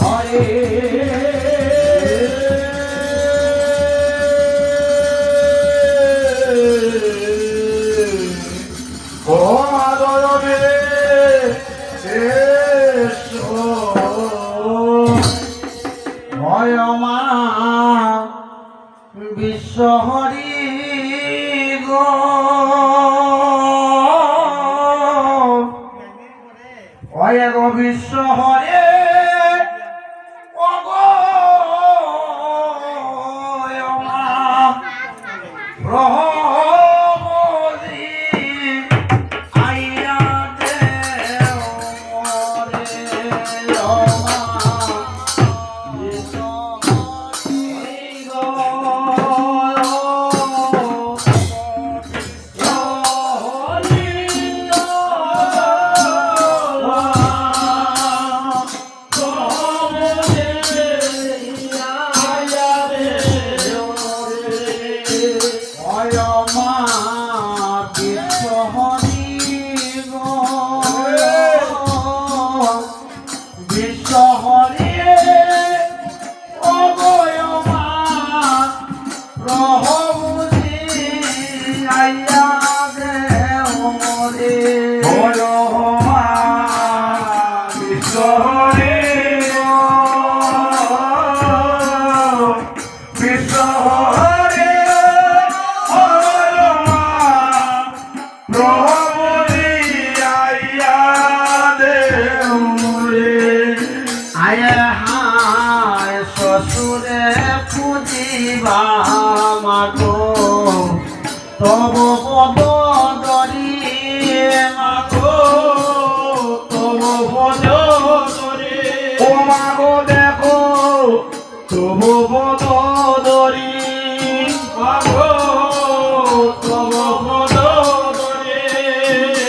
হরে শহরে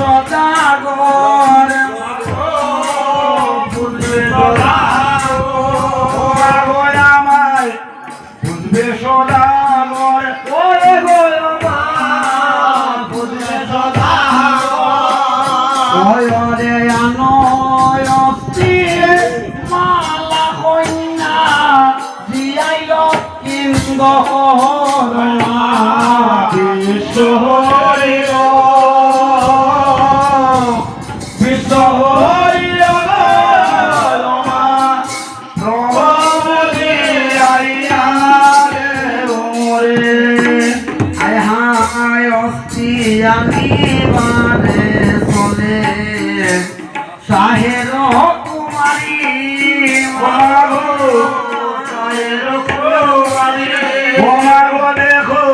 সদাগর। আমায় বুঝবে সদাগর। ওরে গো বুঝবে সদাগর। রে আনয় অস্থিরে, মালা কন্যা জিয়াইল কিন্তু দেখো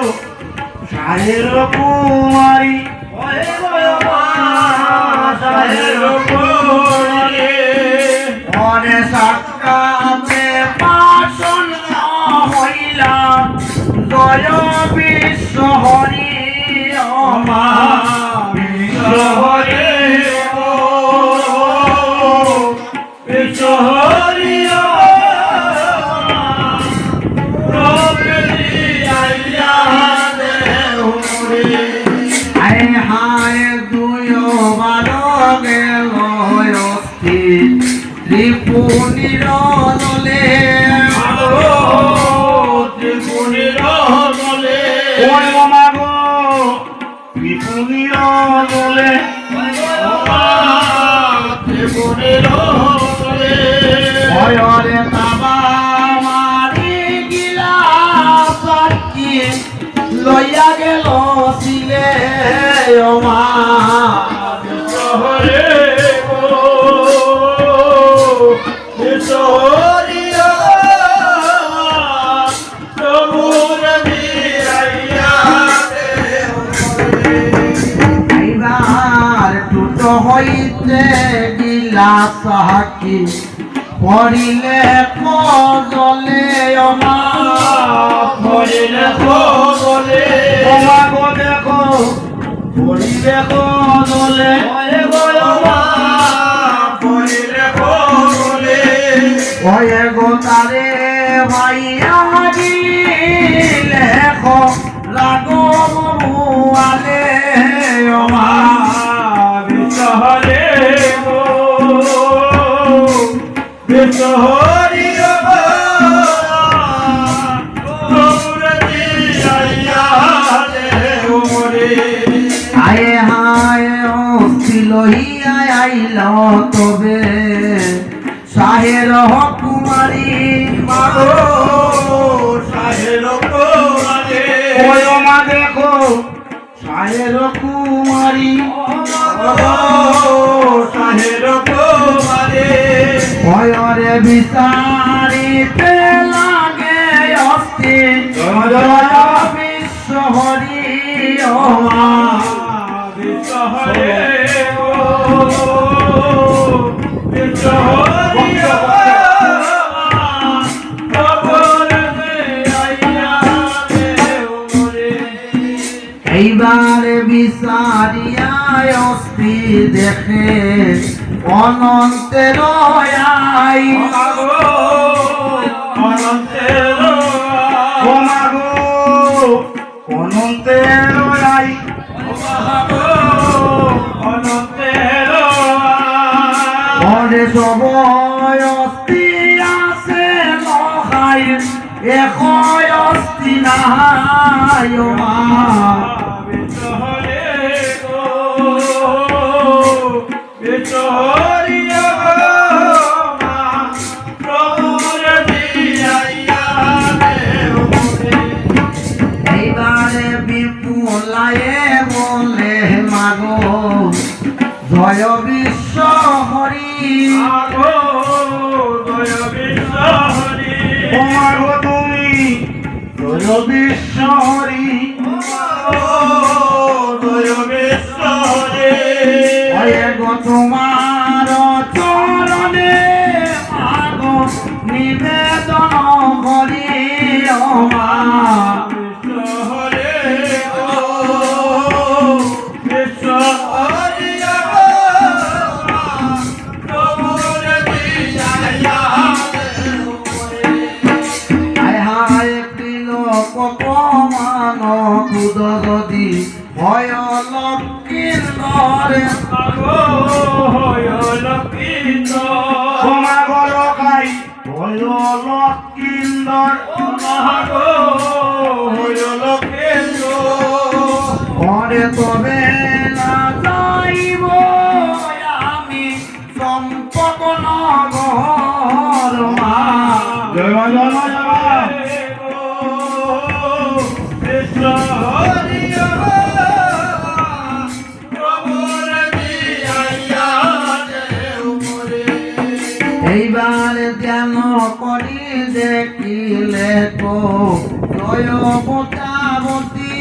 সাহের কুমারী ত্রিভুবনির দলে ত্রিভুবনির দলে মাগো ত্রিভুবনির দলে ত্রিভুবনির দলে ভয় রে লইয়া গেল সিলে? মা। হইতে বিলাসাকি পড়িলে কজলে পড়িলে কজলে দেখো পড়িলে কজলে আইয়া দে আয়ে হায় ও সিলোহিয়া আইল তবে। সাহের কুমারী মাগো সাহের ওই দেখো সাহের কুমারী সাহের ভয়রে বিচারিতে এইবারে বিচারিয়ায় অস্থি দেখে অনন্তের অনন্তের ঘরে সবয় অস্থি আছে নহাই এশয় অস্থি নাই। জয় বিশ্ব হরি। ও মাগো তুমি দয় বিশ্ব হরি। হয়ে গো তোমার ঘরে তবে যাইব। আমি সম্পক নগর মা। জয় জয় জ্ঞান করি দেখিলে তো জয় মোটামতি